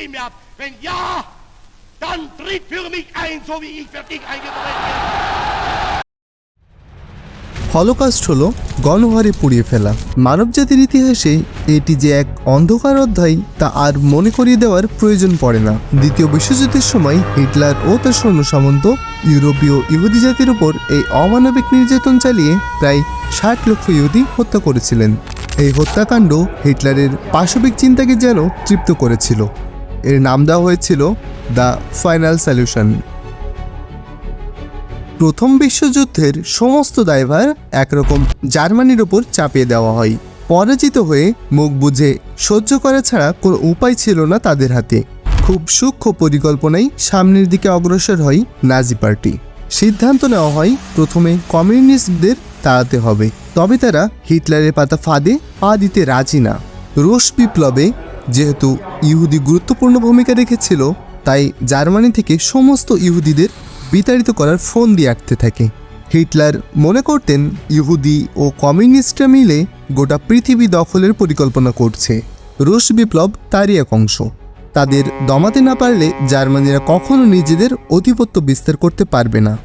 Stimme ab. Wenn ja, dann tritt für mich ein, so wie ich für dich eingetreten bin. Holocaust হলো গণহারে পুড়িয়ে ফেলা মানবজাতির ইতিহাসে এটি যে এক অন্ধকার অধ্যায় তা আর মনে করিয়ে দেওয়ার প্রয়োজন পড়ে না দ্বিতীয় বিশ্বযুদ্ধের সময় হিটলার ও তার সৈন্য সামন্ত ইউরোপীয় ইহুদি জাতির উপর এই অমানবিক নির্যাতন চালিয়ে প্রায় ষাট লক্ষ ইহুদি হত্যা করেছিলেন এই হত্যাকাণ্ড হিটলারের পাশবিক চিন্তাকে যেন তৃপ্ত করেছিল এর নাম দেওয়া হয়েছিল দ্য ফাইনাল সলিউশন। প্রথম বিশ্বযুদ্ধের সমস্ত দায়ভার একরকম জার্মানির ওপর চাপিয়ে দেওয়া হয়। পরাজিত হয়ে মুখ বুঝে সহ্য করা ছাড়া কোনো উপায় ছিল না তাদের হাতে। খুব সূক্ষ্ম পরিকল্পনায় সামনের দিকে অগ্রসর হয় নাজি পার্টি। সিদ্ধান্ত নেওয়া হয়, প্রথমে কমিউনিস্টদের তাড়াতে হবে। তবে তারা হিটলারের পাতা ফাঁদে পা দিতে রাজি না। রুশ বিপ্লবে যেহেতু ইহুদি গুরুত্বপূর্ণ ভূমিকা রেখেছিল, তাই জার্মানি থেকে সমস্ত ইহুদিদের বিতাড়িত করার ফোন দিয়ে আঁকতে থাকে। হিটলার মনে করতেন ইহুদি ও কমিউনিস্টরা মিলে গোটা পৃথিবী দখলের পরিকল্পনা করছে। রুশ বিপ্লব তারই এক অংশ। তাদের দমাতে না পারলে জার্মানিরা কখনো নিজেদের আধিপত্য বিস্তার করতে পারবে না।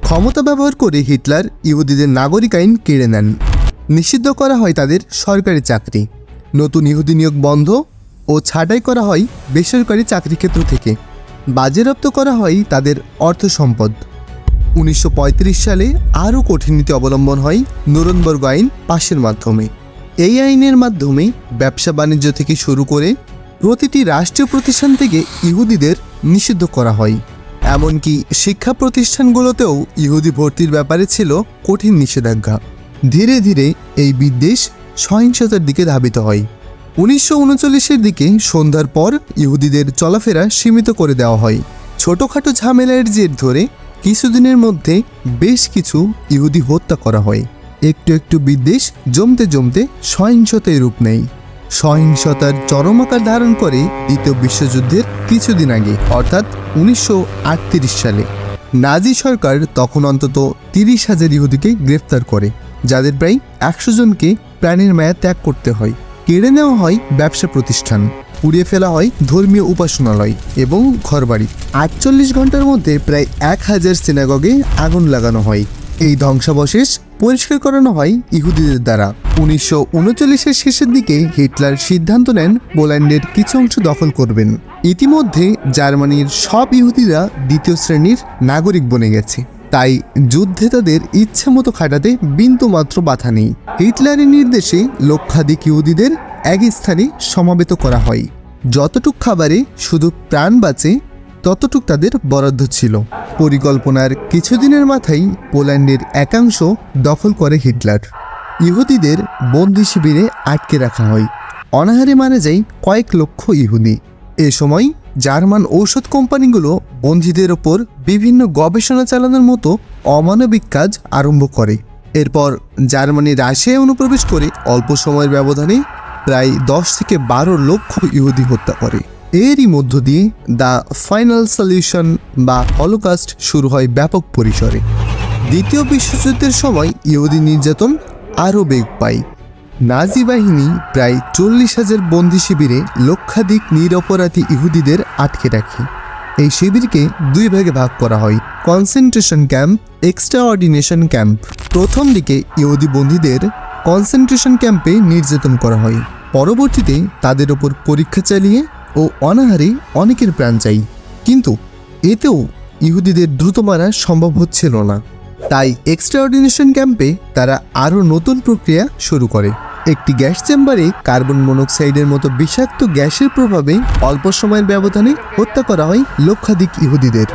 ক্ষমতা ব্যবহার করে হিটলার ইহুদিদের নাগরিক আইন কেড়ে নেন। নিষিদ্ধ করা হয় তাদের সরকারি চাকরি। নতুন ইহুদি নিয়োগ বন্ধ ও ছাঁটাই করা হয় বেসরকারি চাকরি ক্ষেত্র থেকে। বাজেয়াপ্ত করা হয় তাদের অর্থ সম্পদ। উনিশশো পঁয়ত্রিশ সালে আরও কঠিন নীতি অবলম্বন হয় নুরনবর্গ আইন পাশের মাধ্যমে। এই আইনের মাধ্যমে ব্যবসা বাণিজ্য থেকে শুরু করে প্রতিটি রাষ্ট্রীয় প্রতিষ্ঠান থেকে ইহুদিদের নিষিদ্ধ করা হয়। এমনকি শিক্ষা প্রতিষ্ঠানগুলোতেও ইহুদি ভর্তির ব্যাপারে ছিল কঠিন নিষেধাজ্ঞা। ধীরে ধীরে এই বিদ্বেষ সহিংসতার দিকে ধাবিত হয়। উনিশশো উনচল্লিশের দিকে সন্ধ্যার পর ইহুদিদের চলাফেরা সীমিত করে দেওয়া হয়। ছোটোখাটো ঝামেলার জের ধরে কিছুদিনের মধ্যে বেশ কিছু ইহুদি হত্যা করা হয়। একটু একটু বিদ্বেষ জমতে জমতে সহিংসতায় রূপ নেয়। সহিংসতার চরম আকার ধারণ করে দ্বিতীয় বিশ্বযুদ্ধের কিছুদিন আগে, অর্থাৎ উনিশশো আটত্রিশ সালে। নাজি সরকার তখন অন্তত তিরিশ হাজার ইহুদিকে গ্রেফতার করে, যাদের প্রায় একশো জনকে প্রাণের মায়া ত্যাগ করতে হয়। কেড়ে নেওয়া হয় ব্যবসা প্রতিষ্ঠান, পুড়িয়ে ফেলা হয় ধর্মীয় উপাসনালয় এবং ঘরবাড়ি। আটচল্লিশ ঘণ্টার মধ্যে প্রায় এক হাজার সিনাগগে আগুন লাগানো হয়। এই ধ্বংসাবশেষ পরিষ্কার করানো হয় ইহুদিদের দ্বারা। উনিশশো উনচল্লিশের শেষের দিকে হিটলার সিদ্ধান্ত নেন পোল্যান্ডের কিছু অংশ দখল করবেন। ইতিমধ্যে জার্মানির সব ইহুদিরা দ্বিতীয় শ্রেণির নাগরিক বনে গেছে। তাই যুদ্ধে তাদের ইচ্ছে মতো খাটাতে বিন্দুমাত্র বাধা নেই। হিটলারের নির্দেশে লক্ষাধিক ইহুদিদের এক স্থানে সমাবেত করা হয়। যতটুক খাবারে শুধু প্রাণ বাঁচে, ততটুক তাদের বরাদ্দ ছিল। পরিকল্পনার কিছুদিনের মাথায় পোল্যান্ডের একাংশ দখল করে হিটলার। ইহুদিদের বন্দি শিবিরে আটকে রাখা হয়। অনাহারে মারা যায় কয়েক লক্ষ ইহুদি। এ সময় জার্মান ঔষধ কোম্পানিগুলো বন্দীদের ওপর বিভিন্ন গবেষণা চালানোর মতো অমানবিক কাজ আরম্ভ করে। এরপর জার্মানি রাশিয়ায় অনুপ্রবেশ করে অল্প সময়ের ব্যবধানে প্রায় দশ থেকে বারো লক্ষ ইহুদি হত্যা করে। এরই মধ্য দিয়ে দ্য ফাইনাল সলিউশন বা হলোকাস্ট শুরু হয় ব্যাপক পরিসরে। দ্বিতীয় বিশ্বযুদ্ধের সময় ইহুদি নির্যাতন আরও বেগ পায়। নাজি বাহিনী প্রায় চল্লিশ হাজার বন্দি শিবিরে লক্ষাধিক নিরপরাধী ইহুদিদের আটকে রাখে। এই শিবিরকে দুই ভাগে ভাগ করা হয়। Concentration camp extermination camp প্রথম দিকে ইহুদি বন্দীদের কনসেন্ট্রেশন ক্যাম্পে নির্যাতন করা হয়। পরবর্তীতে তাদের ওপর পরীক্ষা চালিয়ে ও অনাহারে অনেকের প্রাণ চাই কিন্তু এতেও ইহুদিদের দ্রুত মারা সম্ভব হচ্ছিল না। তাই এক্সট্রা অর্ডিনেশন ক্যাম্পে তারা আরও নতুন প্রক্রিয়া শুরু করে। একটি গ্যাস চেম্বারে কার্বন মনোক্সাইডের মতো বিষাক্ত গ্যাসের প্রভাবে অল্প সময়ের ব্যবধানে হত্যা করা হয় লক্ষাধিক ইহুদিদের।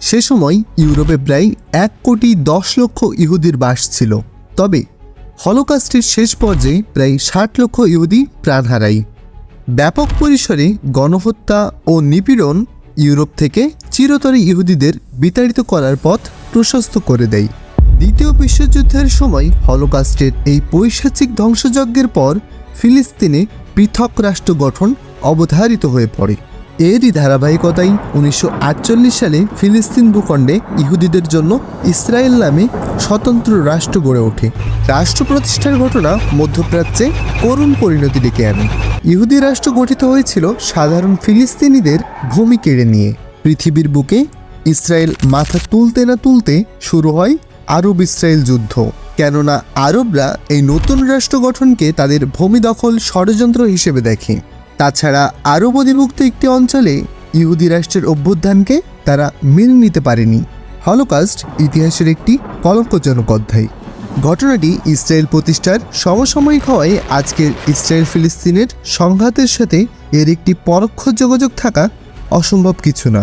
সে সময় ইউরোপে প্রায় এক কোটি দশ লক্ষ ইহুদির বাস ছিল। তবে হলোকাস্টের শেষ পর্যায়ে প্রায় ষাট লক্ষ ইহুদি প্রাণ হারায়। ব্যাপক পরিসরে গণহত্যা ও নিপীড়ন ইউরোপ থেকে চিরতরে ইহুদিদের বিতাড়িত করার পথ প্রশস্ত করে দেয়। দ্বিতীয় বিশ্বযুদ্ধের সময় হলোকাস্টের এই পৈশাচিক ধ্বংসযজ্ঞের পর ফিলিস্তিনে পৃথক রাষ্ট্র গঠন অবধারিত হয়ে পড়ে। এরই ধারাবাহিকতায় উনিশশো সালে ফিলিস্তিন ভূখণ্ডে ইহুদিদের জন্য ইসরায়েল নামে স্বতন্ত্র রাষ্ট্র গড়ে ওঠে। রাষ্ট্র প্রতিষ্ঠার ঘটনা মধ্যপ্রাচ্যে করুণ পরিণতি ডেকে আনে। ইহুদি রাষ্ট্র গঠিত হয়েছিল সাধারণ ফিলিস্তিনিদের ভূমি কেড়ে নিয়ে। পৃথিবীর বুকে ইসরায়েল মাথা তুলতে না তুলতে শুরু হয় আরব ইসরায়েল যুদ্ধ। কেননা আরবরা এই নতুন রাষ্ট্র গঠনকে তাদের ভূমি দখল ষড়যন্ত্র হিসেবে দেখে। তাছাড়া আরব অধিভুক্ত একটি অঞ্চলে ইহুদি রাষ্ট্রের অভ্যুত্থানকে তারা মেনে নিতে পারেনি। হলোকাস্ট ইতিহাসের একটি কলঙ্কজনক অধ্যায়। ঘটনাটি ইসরায়েল প্রতিষ্ঠার সমসাময়িক হওয়ায় আজকের ইসরায়েল ফিলিস্তিনের সংঘাতের সাথে এর একটি পরোক্ষ যোগাযোগ থাকা অসম্ভব কিছু না।